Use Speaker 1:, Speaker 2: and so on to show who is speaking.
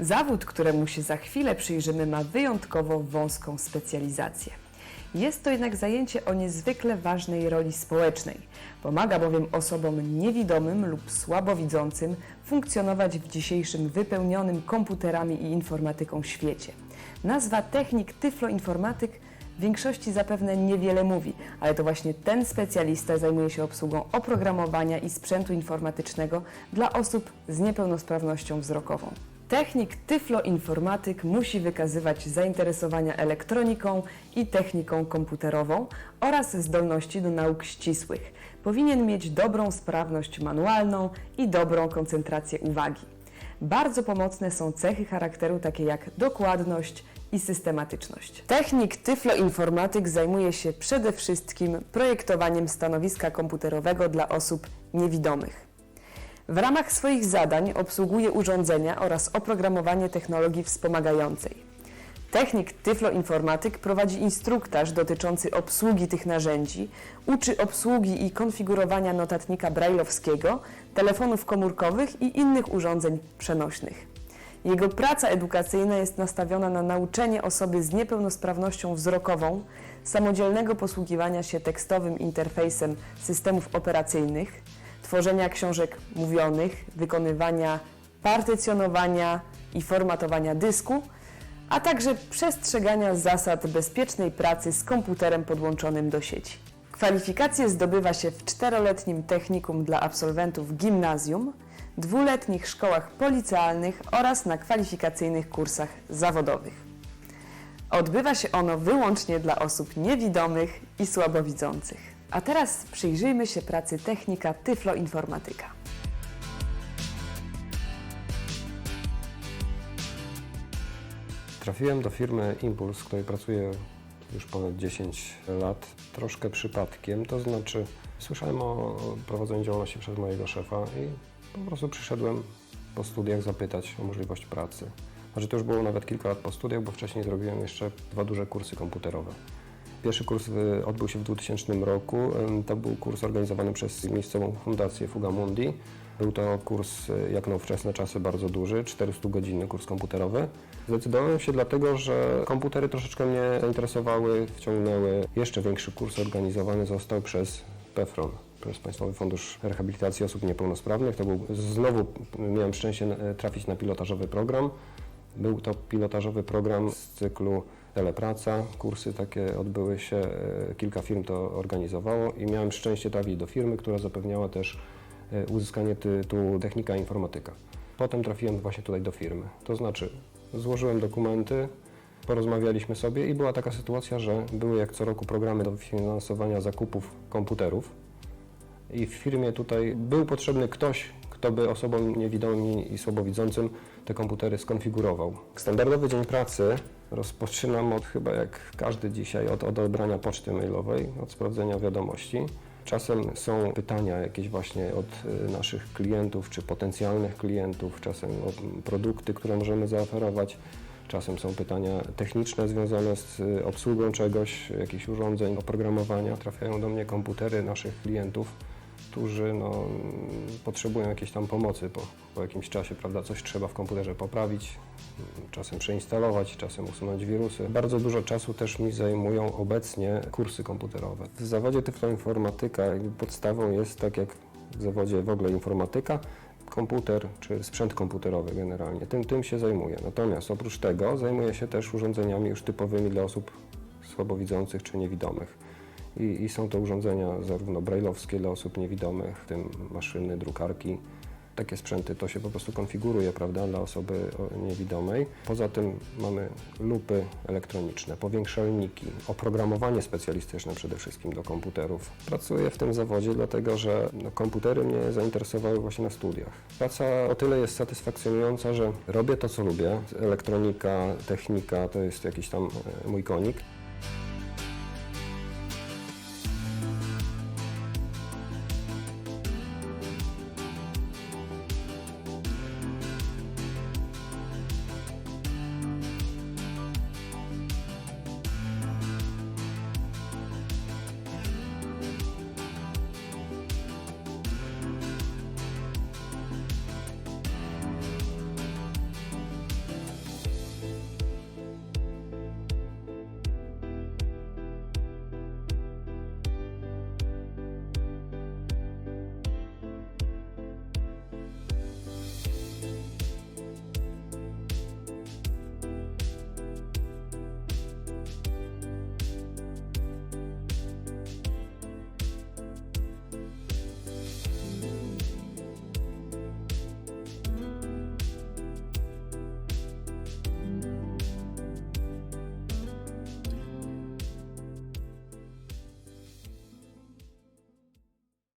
Speaker 1: Zawód, któremu się za chwilę przyjrzymy, ma wyjątkowo wąską specjalizację. Jest to jednak zajęcie o niezwykle ważnej roli społecznej. Pomaga bowiem osobom niewidomym lub słabowidzącym funkcjonować w dzisiejszym wypełnionym komputerami i informatyką świecie. Nazwa technik tyfloinformatyk w większości zapewne niewiele mówi, ale to właśnie ten specjalista zajmuje się obsługą oprogramowania i sprzętu informatycznego dla osób z niepełnosprawnością wzrokową. Technik tyfloinformatyk musi wykazywać zainteresowania elektroniką i techniką komputerową oraz zdolności do nauk ścisłych. Powinien mieć dobrą sprawność manualną i dobrą koncentrację uwagi. Bardzo pomocne są cechy charakteru takie jak dokładność i systematyczność. Technik tyfloinformatyk zajmuje się przede wszystkim projektowaniem stanowiska komputerowego dla osób niewidomych. W ramach swoich zadań obsługuje urządzenia oraz oprogramowanie technologii wspomagającej. Technik tyfloinformatyk prowadzi instruktaż dotyczący obsługi tych narzędzi, uczy obsługi i konfigurowania notatnika brajlowskiego, telefonów komórkowych i innych urządzeń przenośnych. Jego praca edukacyjna jest nastawiona na nauczenie osoby z niepełnosprawnością wzrokową samodzielnego posługiwania się tekstowym interfejsem systemów operacyjnych, tworzenia książek mówionych, wykonywania partycjonowania i formatowania dysku, a także przestrzegania zasad bezpiecznej pracy z komputerem podłączonym do sieci. Kwalifikacje zdobywa się w czteroletnim technikum dla absolwentów gimnazjum, dwuletnich szkołach policealnych oraz na kwalifikacyjnych kursach zawodowych. Odbywa się ono wyłącznie dla osób niewidomych i słabowidzących. A teraz przyjrzyjmy się pracy technika tyfloinformatyka.
Speaker 2: Trafiłem do firmy Impuls, w której pracuję już ponad 10 lat, troszkę przypadkiem, to znaczy słyszałem o prowadzeniu działalności przez mojego szefa i po prostu przyszedłem po studiach zapytać o możliwość pracy. Znaczy to już było nawet kilka lat po studiach, bo wcześniej zrobiłem jeszcze dwa duże kursy komputerowe. Pierwszy kurs y, odbył się w 2000 roku. To był kurs organizowany przez miejscową fundację Fugamundi. Był to kurs y, jak na ówczesne czasy bardzo duży, 400-godzinny kurs komputerowy. Zdecydowałem się dlatego, że komputery troszeczkę mnie zainteresowały, wciągnęły. Jeszcze większy kurs organizowany został przez PEFRON, przez Państwowy Fundusz Rehabilitacji Osób Niepełnosprawnych. To był, znowu miałem szczęście e, trafić na pilotażowy program. Był to pilotażowy program z cyklu Telepraca. Kursy takie odbyły się, e, kilka firm to organizowało i miałem szczęście trafić do firmy, która zapewniała też e, uzyskanie tytułu technika informatyka. Potem trafiłem właśnie tutaj do firmy. To znaczy złożyłem dokumenty, porozmawialiśmy sobie i była taka sytuacja, że były jak co roku programy do finansowania zakupów komputerów. I w firmie tutaj był potrzebny ktoś, kto by osobom niewidomym i słabowidzącym te komputery skonfigurował. Standardowy dzień pracy rozpoczynam od chyba jak każdy dzisiaj, od odebrania poczty mailowej, od sprawdzenia wiadomości. Czasem są pytania jakieś właśnie od y, naszych klientów czy potencjalnych klientów, czasem o produkty, które możemy zaoferować. Czasem są pytania techniczne związane z y, obsługą czegoś, jakichś urządzeń, oprogramowania. Trafiają do mnie komputery naszych klientów, którzy no, potrzebują jakiejś tam pomocy po, po jakimś czasie, prawda? Coś trzeba w komputerze poprawić, czasem przeinstalować, czasem usunąć wirusy. Bardzo dużo czasu też mi zajmują obecnie kursy komputerowe. W zawodzie tyfloinformatyka podstawą jest, tak jak w zawodzie w ogóle informatyka, komputer czy sprzęt komputerowy generalnie. Tym, tym się zajmuję. Natomiast oprócz tego zajmuję się też urządzeniami już typowymi dla osób słabowidzących czy niewidomych. I, I są to urządzenia zarówno brajlowskie dla osób niewidomych, w tym maszyny, drukarki. Takie sprzęty to się po prostu konfiguruje, prawda, dla osoby niewidomej. Poza tym mamy lupy elektroniczne, powiększalniki, oprogramowanie specjalistyczne przede wszystkim do komputerów. Pracuję w tym zawodzie dlatego, że no, komputery mnie zainteresowały właśnie na studiach. Praca o tyle jest satysfakcjonująca, że robię to, co lubię. Elektronika, technika to jest jakiś tam e, mój konik.